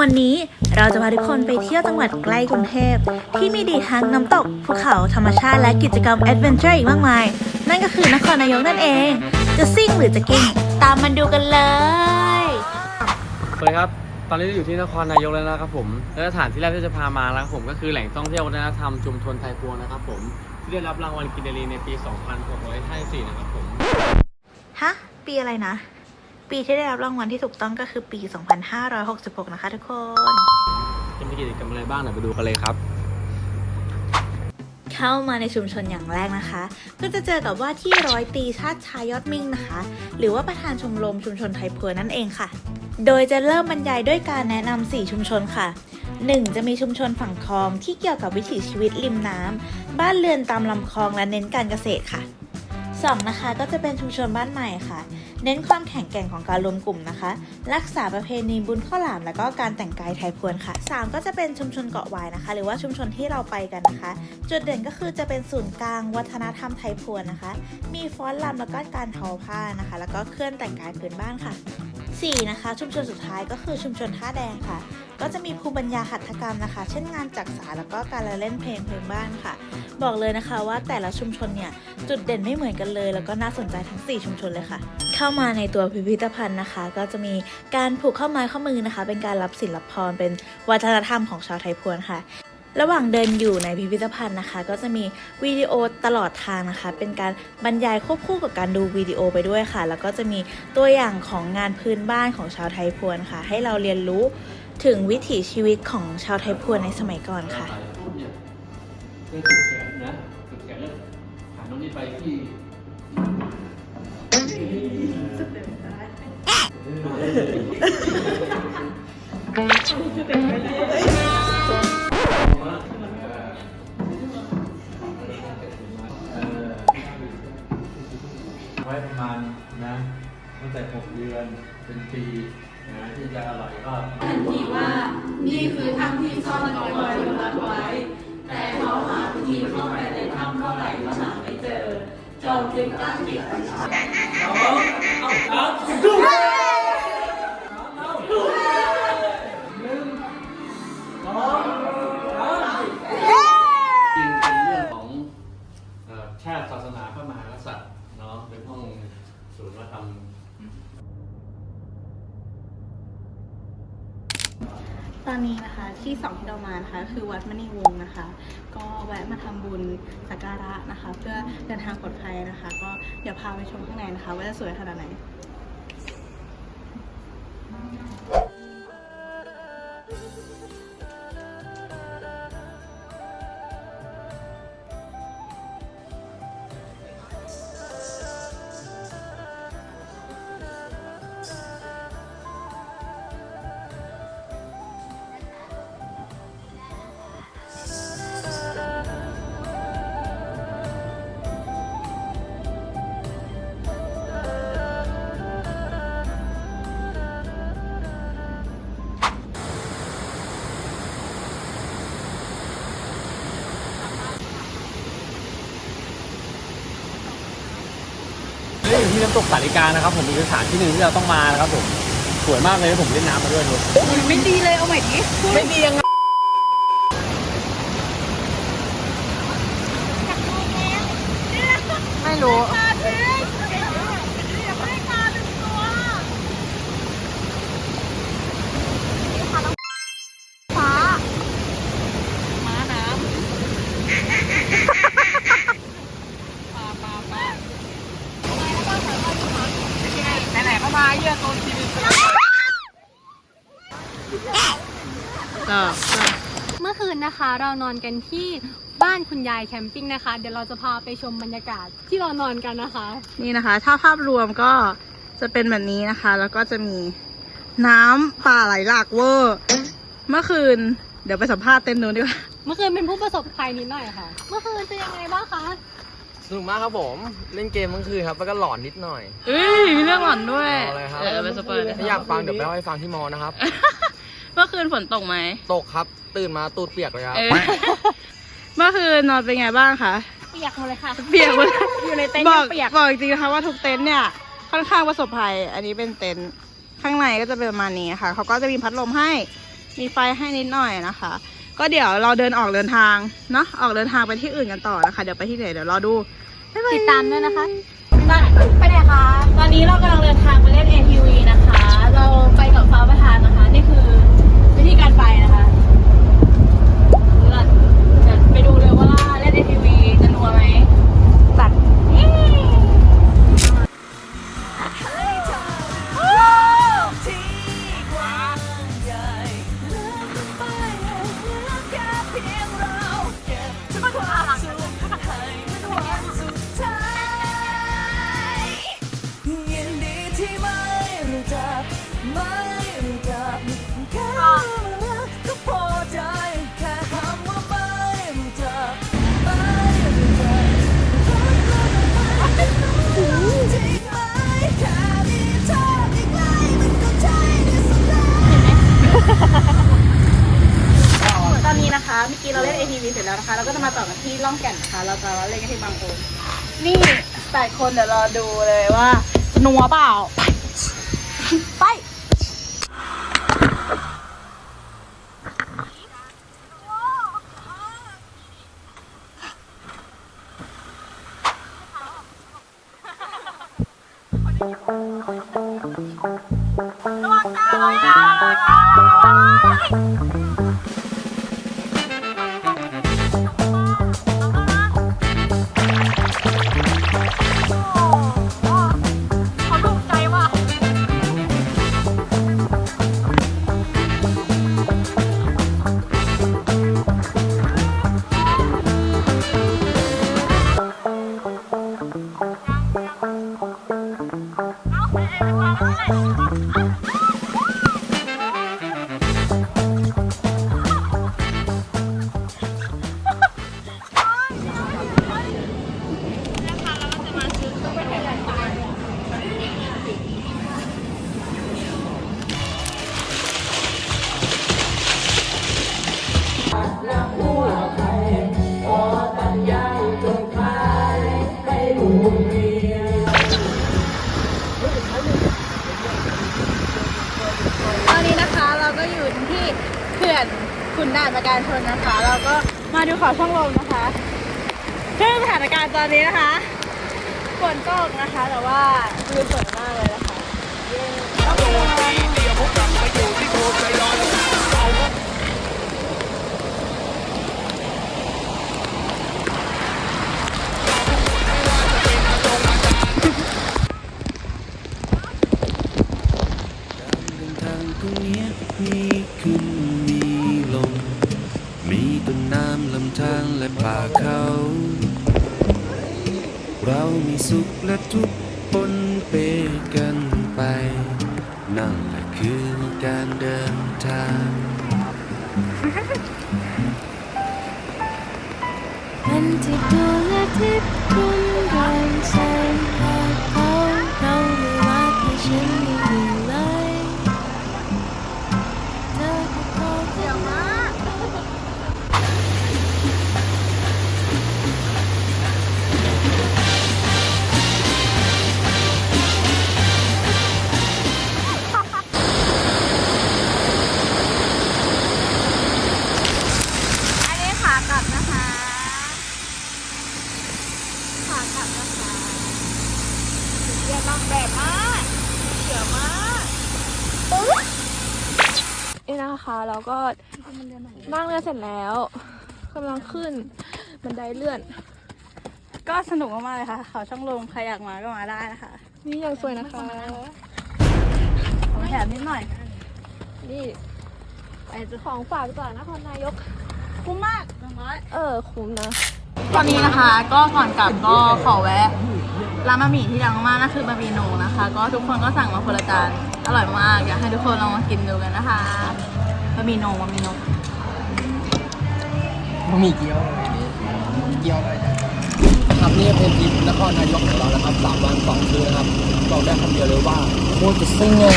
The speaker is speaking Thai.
วันนี้เราจะพาทุกคนไปเที่ยวจังหวัดใกล้กรุงเทพ ที่มีดีทั้งน้ำตกภูเขาธรรมชาติและกิจกรรมแอดเวนเจอร์อีกมากมาย นั่นก็คือนครนายกนั่นเอง จะซิ่งหรือจะกิ้งตามมันดูกันเลย สวัสดีครับ ตอนนี้เราอยู่ที่นครนายกแล้วนะครับผม และสถานที่แรกที่จะพามาแล้วครับผมก็คือแหล่งท่องเที่ยววัฒนธรรมชุมชนไทยพวงนะครับผม ที่ได้รับรางวัลกินเดรีในปี 2654 นะครับผม ฮะ ปีอะไรนะ ปีที่ได้รับรางวัลที่ถูกต้องก็คือปี 2566 นะคะทุกคน จะมีกิจกรรมอะไรบ้างเดี๋ยวไปดูกันเลยครับ เข้ามาในชุมชนอย่างแรกนะคะ ก็จะเจอกับว่าที่ร้อยตรีชาติชายยอดมิ่งนะคะ หรือว่าประธานชมรมชุมชนไทยเพวนั่นเองค่ะ โดยจะเริ่มบรรยายด้วยการแนะนำ4ชุมชนค่ะ 1. จะมีชุมชนฝั่งคลองที่เกี่ยวกับวิถีชีวิตริมน้ำบ้านเรือนตามลำคลองและเน้นการเกษตรค่ะ 2. นะคะก็จะเป็นชุมชนบ้านใหม่ค่ะ เน้นความแข็งแกร่งของการรวมกลุ่มนะคะ รักษาประเพณีบุญข้าวหลามแล้วก็การแต่งกายไทยพวนค่ะ 3 ก็จะเป็นชุมชนเกาะวายนะคะ หรือว่าชุมชนที่เราไปกันนะคะ จุดเด่นก็คือจะเป็นศูนย์กลางวัฒนธรรมไทยพวนนะคะ มีฟ้อนรำแล้วก็การทอผ้านะคะ แล้วก็เครื่องแต่งกายพื้นบ้านค่ะ 4. นะคะ ชุมชนสุดท้ายก็คือชุมชนท่าแดงค่ะก็จะมีภูมิปัญญาหัตถกรรมนะคะ เช่นงานจักสารแล้วก็การละเล่นเพลงพื้นบ้านค่ะ บอกเลยนะคะว่าแต่ละชุมชนเนี่ย จุดเด่นไม่เหมือนกันเลย แล้วก็น่าสนใจทั้ง 4 ชุมชนเลยค่ะ เข้ามาในตัวพิพิธภัณฑ์นะคะ ก็จะมีการผูกข้อไม้ข้อมือนะคะ เป็นการรับศิลปพรเป็นวัฒนธรรมของชาวไทยพวนค่ะระหว่างเดินอยู่ในพิพิธภัณฑ์นะคะ ก็จะมีวิดีโอตลอดทางนะคะ เป็นการบรรยายควบคู่กับการดูวิดีโอไปด้วยค่ะ แล้วก็จะมีตัวอย่างของงานพื้นบ้านของชาวไทยพวนค่ะ ให้เราเรียนรู้ถึงวิถีชีวิตของชาวไทยพวนในสมัยก่อนค่ะเพื่อจุดแขนนะจุดแขนแล้วหันน้องนี่ไปที่ ไว้ประมาณนะตั้งแต่6เดือนเป็นปีนะที่จะอร่อยก็ที่ว่านี่คือถ้ำที่ซ่อนรอยคนรักไว้ แต่เขาหาวิธีเข้าไปในถ้ำเท่าไหร่ก็หาไม่เจอจอมจึงตั้งจิตอธิษฐานจริ อนนี้นะคะที่สองที่เรามานะคะคือวัดมณีวงศ์นะคะ ก็แวะมาทำบุญสักการะนะคะ เพื่อเดินทางปลอดภัยนะคะ ก็เดี๋ยวพาไปชมข้างในนะคะ ว่าจะสวยขนาดไหน ที่น้ำตกสาริกานะครับผมเป็นสถานที่หนึ่งที่เราต้องมานะครับผมสวยมากเลยผมเล่นน้ำมาด้วยทุกไม่ดีเลยเอาใหม่ดิไม่ดียังไงไม่รู้ เมื่อคืนนะคะ เรานอนกันที่บ้านคุณยายแคมปิ้งนะคะ เดี๋ยวเราจะพาไปชมบรรยากาศที่เรานอนกันนะคะ นี่นะคะ ถ้าภาพรวมก็จะเป็นแบบนี้นะคะ แล้วก็จะมีน้ำป่าไหลหลากเวอร์ เมื่อคืน เดี๋ยวไปสัมภาษณ์เต้นนู้นดีกว่า เมื่อคืนเป็นผู้ประสบภัยนิดหน่อยค่ะ เมื่อคืนเป็นยังไงบ้างคะ สนุกมากครับผม เล่นเกมทั้งคืนครับ แล้วก็หลอนนิดหน่อย เอ้ยมีเรื่องหลอนด้วยเอาเลยครับเดี๋ยวไปสปอยเลยถ้าอยากฟังเดี๋ยวไปเล่าให้ฟังที่มอนะครับ เมื่อคืนฝนตกไหมตกครับ ตื่นมาตูดเปียกเลยครับ เออเมื่อคืนนอนเป็นไงบ้างคะเปียกหมดเลยค่ะ เปียกหมดอยู่ในเต็นท์บยัอกงเปียก บอกจริงๆนะคะว่าทุกเต็นท์เนี่ยค่อนข้างประสบภัย อันนี้เป็นเต็นท์ข้างในก็จะเป็นประมาณนี้ค่ะเขาก็จะมีพัดลมให้มีไฟให้นิดหน่อยนะคะ ก็เดี๋ยวเราเดินออกเดินทางเนาะออกเดินทางไปที่อื่นกันต่อนะคะ เดี๋ยวไปที่ไหนเดี๋ยวรอดูบ๊ายบายติดตามด้วยนะคะ ไปไหนคะ ตอนนี้เรากำลัง ล่องแก่นนะคะเราจะเล่นกันที่บางโอนนี่แปดคนเดี๋ยวรอดูเลยว่านัวเปล่า ไป ไปต ขุนด่านประการชนนะคะ เราก็มาดูเขาช่องลมนะคะซึ่งสถานการณ์ตอนนี้นะคะฝนตกนะคะ แต่ว่าวิวสวยมากเลยนะคะามลำธารและป่าเขา เรามีสุขและทุกข์ปนเปกันไป นั่นแหละคือการเดินทางวันที่ตัวและทิพย์คุณเดิน ก็นั่งเรือเสร็จแล้วกำลังขึ้นบันไดเลื่อน ก็สนุกมากๆเลยค่ะเขาช่องลมใครอยากมาก็มาได้นะคะ นี่ยังสวยนะคะของแถมนิดหน่อย นี่ไปซื้อของฝากจากนครนายกคุ้มมากหนึ่งร้อยเออคุ้มนะตอนนี้นะคะก็ก่อนกลับก็ขอแวะร้านบะหมี่ที่ดังมากๆนั่นคือบะหมี่โหนงนะคะ ก็ทุกคนก็สั่งมาคนละจานอร่อยมาก อยากให้ทุกคนลองมากินดูกันนะคะ บะหมี่นงบะหมี่นงบะหมี่เกี๊ยวเกี๊ยวอะไรครับนี่เป็นทริปนครนายกของเรานะครับสามวันสองคืนนะครับบอกได้คำเดียวเลยว่าโคตรจะซิ่งเลย